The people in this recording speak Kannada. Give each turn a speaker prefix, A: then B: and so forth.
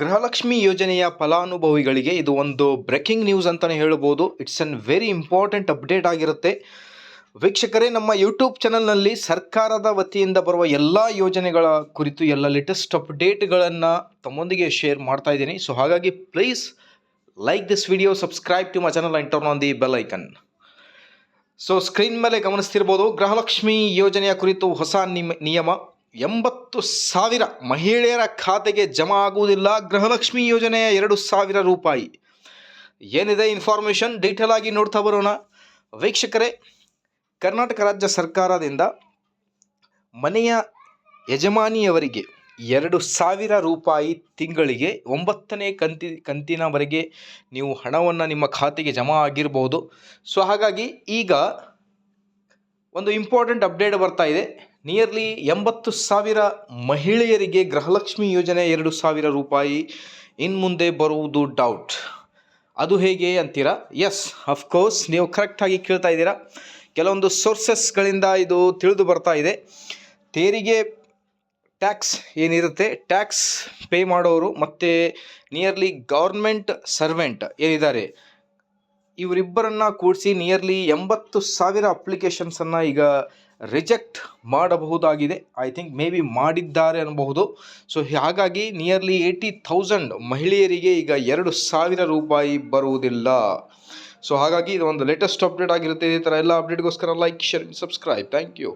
A: ಗೃಹಲಕ್ಷ್ಮಿ ಯೋಜನೆಯ ಫಲಾನುಭವಿಗಳಿಗೆ ಇದು ಒಂದು ಬ್ರೇಕಿಂಗ್ ನ್ಯೂಸ್ ಅಂತಲೇ ಹೇಳ್ಬೋದು. It's an very important update ಆಗಿರುತ್ತೆ. ವೀಕ್ಷಕರೇ, ನಮ್ಮ ಯೂಟ್ಯೂಬ್ ಚಾನಲ್ನಲ್ಲಿ ಸರ್ಕಾರದ ವತಿಯಿಂದ ಬರುವ ಎಲ್ಲ ಯೋಜನೆಗಳ ಕುರಿತು ಎಲ್ಲ ಲೇಟೆಸ್ಟ್ ಅಪ್ಡೇಟ್ಗಳನ್ನು ತಮ್ಮೊಂದಿಗೆ ಶೇರ್ ಮಾಡ್ತಾ ಇದ್ದೀನಿ. ಸೊ ಹಾಗಾಗಿ please like this video subscribe to my channel and turn on the bell icon so screen ಮೇಲೆ ಗಮನಿಸ್ತಿರ್ಬೋದು. ಗೃಹಲಕ್ಷ್ಮಿ ಯೋಜನೆಯ ಕುರಿತು ಹೊಸ ನಿಯಮ ಎಂಬತ್ತು ಸಾವಿರ ಮಹಿಳೆಯರ ಖಾತೆಗೆ ಜಮಾ ಆಗುವುದಿಲ್ಲ. ಗೃಹಲಕ್ಷ್ಮಿ ಯೋಜನೆಯ ಎರಡು ಸಾವಿರ ರೂಪಾಯಿ. ಏನಿದೆ ಇನ್ಫಾರ್ಮೇಷನ್? ಡೀಟೇಲ್ ಆಗಿ ನೋಡ್ತಾ ಬರೋಣ. ವೀಕ್ಷಕರೇ, ಕರ್ನಾಟಕ ರಾಜ್ಯ ಸರ್ಕಾರದಿಂದ ಮನೆಯ ಯಜಮಾನಿಯವರಿಗೆ ಎರಡು ಸಾವಿರ ರೂಪಾಯಿ ತಿಂಗಳಿಗೆ ಒಂಬತ್ತನೇ ಕಂತಿ, ಕಂತಿನವರೆಗೆ ನೀವು ಹಣವನ್ನು ನಿಮ್ಮ ಖಾತೆಗೆ ಜಮಾ ಆಗಿರ್ಬೋದು. ಸೊ, ಹಾಗಾಗಿ ಈಗ ಒಂದು ಇಂಪಾರ್ಟೆಂಟ್ ಅಪ್ಡೇಟ್ ಬರ್ತಾ ಇದೆ. ನಿಯರ್ಲಿ ಎಂಬತ್ತು ಸಾವಿರ ಮಹಿಳೆಯರಿಗೆ ಗೃಹಲಕ್ಷ್ಮಿ ಯೋಜನೆ ಎರಡು ಸಾವಿರ ರೂಪಾಯಿ. ಇನ್ನು ಮುಂದೆ ಬರುವುದು ಡೌಟ್ ಅದು ಹೇಗೆ ಅಂತೀರಾ? ಎಸ್ ಅಫ್ಕೋರ್ಸ್ ನೀವು ಕರೆಕ್ಟಾಗಿ ಕೇಳ್ತಾ ಇದ್ದೀರಾ. ಕೆಲವೊಂದು ಸೋರ್ಸಸ್ಗಳಿಂದ ಇದು ತಿಳಿದು ಬರ್ತಾ ಇದೆ. ತೆರಿಗೆ ಟ್ಯಾಕ್ಸ್ ಏನಿರುತ್ತೆ? ಟ್ಯಾಕ್ಸ್ ಪೇ ಮಾಡೋರು ಮತ್ತು ನಿಯರ್ಲಿ ಗೌರ್ಮೆಂಟ್ ಸರ್ವೆಂಟ್ ಏನಿದ್ದಾರೆ? ಇವರಿಬ್ಬರನ್ನು ಕೂಡಿಸಿ ನಿಯರ್ಲಿ ಎಂಬತ್ತು ಸಾವಿರ ಅಪ್ಲಿಕೇಶನ್ಸನ್ನು ಈಗ ರಿಜೆಕ್ಟ್ ಮಾಡಬಹುದಾಗಿದೆ. ಐ ಥಿಂಕ್ ಮೇ ಬಿ ಮಾಡಿದ್ದಾರೆ ಅನ್ನಬಹುದು. ಸೊ ಹಾಗಾಗಿ ನಿಯರ್ಲಿ ಏಯ್ಟಿ ಥೌಸಂಡ್ ಮಹಿಳೆಯರಿಗೆ ಈಗ ಎರಡು ಸಾವಿರ ರೂಪಾಯಿ ಬರುವುದಿಲ್ಲ. ಸೊ ಹಾಗಾಗಿ ಇದು ಒಂದು ಲೇಟೆಸ್ಟ್ ಅಪ್ಡೇಟ್ ಆಗಿರುತ್ತೆ. ಈ ಥರ ಎಲ್ಲ ಅಪ್ಡೇಟ್ಗೋಸ್ಕರ like share subscribe thank you